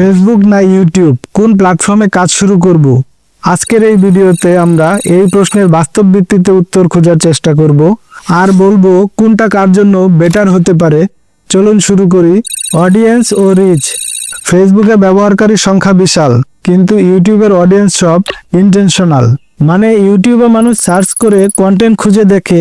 Facebook না YouTube কোন প্ল্যাটফর্মে কাজ শুরু করব? আজকের এই ভিডিওতে আমরা এই প্রশ্নের বাস্তব ভিত্তিতে উত্তর খোঁজার চেষ্টা করব। আর বলব, কোনটা কার জন্য বেটার হতে পারে? চলুন শুরু করি। অডিয়েন্স ও রিচ ফেসবুকে ব্যবহারকারীর সংখ্যা বিশাল, কিন্তু ইউটিউবের অডিয়েন্স সব ইন্টেনশনাল মানে ইউটিউবে মানুষ সার্চ করে কন্টেন্ট খুঁজে দেখে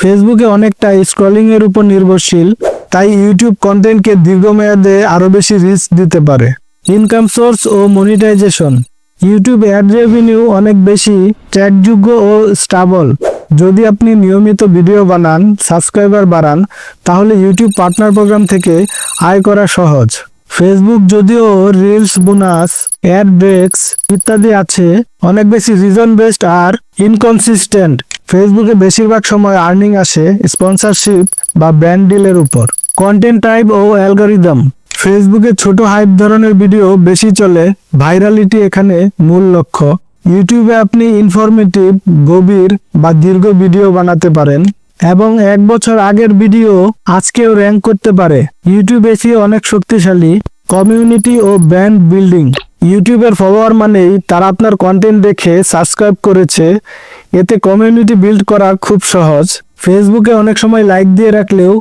ফেসবুকে অনেকটা স্ক্রলিং এর উপর নির্ভরশীল, তাই ইউটিউব কন্টেন্টকে দীর্ঘমেয়াদে আরও বেশি রিস্ক দিতে পারে। ইনকাম সোর্স ও মনিটাইজেশন ইউটিউব অ্যাড রেভিনিউ অনেক বেশি ট্র্যাকযোগ্য ও স্টাবল যদি আপনি নিয়মিত ভিডিও বানান সাবস্ক্রাইবার বাড়ান, তাহলে ইউটিউব পার্টনার প্রোগ্রাম থেকে আয় করা সহজ। ফেসবুক যদিও রিলস বোনাস অ্যাড ব্রেকস ইত্যাদি আছে, অনেক বেশি রিজন বেসড আর ইনকনসিস্টেন্ট ফেসবুকে বেশিরভাগ সময় আর্নিং আসে স্পন্সরশিপ বা ব্র্যান্ড ডিলের উপর। কন্টেন্ট টাইপ ও অ্যালগোরিদম ফেসবুকে ছোট হাইপ ধরনের ভিডিও বেশি চলে, ভাইরালিটি এখানে মূল লক্ষ্য। ইউটিউবে আপনি ইনফরমেটিভ গভীর বা দীর্ঘ ভিডিও বানাতে পারেন এবং এক বছর আগের ভিডিও আজকেও র্যাঙ্ক করতে পারে। ইউটিউব এসিও অনেক শক্তিশালী কমিউনিটি ও ব্র্যান্ড বিল্ডিং ইউটিউবের ফলোয়ার মানেই তারা আপনার কন্টেন্ট দেখে সাবস্ক্রাইব করেছে। এতে কমিউনিটি বিল্ড করা খুব সহজ। ফেসবুকে অনেক সময় লাইক দিয়ে রাখলেও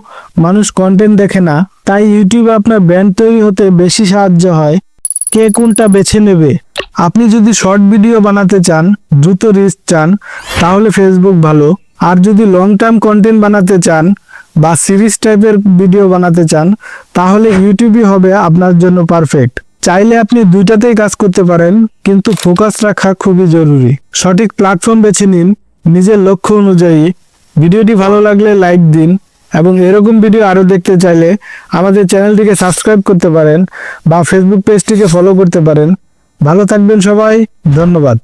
মানুষ কন্টেন্ট দেখে না, তাই ইউটিউবে আপনার ব্র্যান্ড তৈরি হতে বেশি সাহায্য হয়। কে কোনটা বেছে নেবে? আপনি যদি শর্ট ভিডিও বানাতে চান, দ্রুত রিস্ক চান, তাহলে ফেসবুক ভালো। আর যদি লং টার্ম কন্টেন্ট বানাতে চান বা সিরিজ টাইপের ভিডিও বানাতে চান, তাহলে ইউটিউবই হবে আপনার জন্য পারফেক্ট চাইলে আপনি দুইটাতেই কাজ করতে পারেন, কিন্তু ফোকাস রাখা খুবই জরুরি। সঠিক প্ল্যাটফর্ম বেছে নিন, নিজের লক্ষ্য অনুযায়ী ভিডিওটি ভালো লাগলে লাইক দিন এবং এরকম ভিডিও আরও দেখতে চাইলে আমাদের চ্যানেলটিকে সাবস্ক্রাইব করতে পারেন বা ফেসবুক পেজটিকে ফলো করতে পারেন। ভালো থাকবেন সবাই, ধন্যবাদ।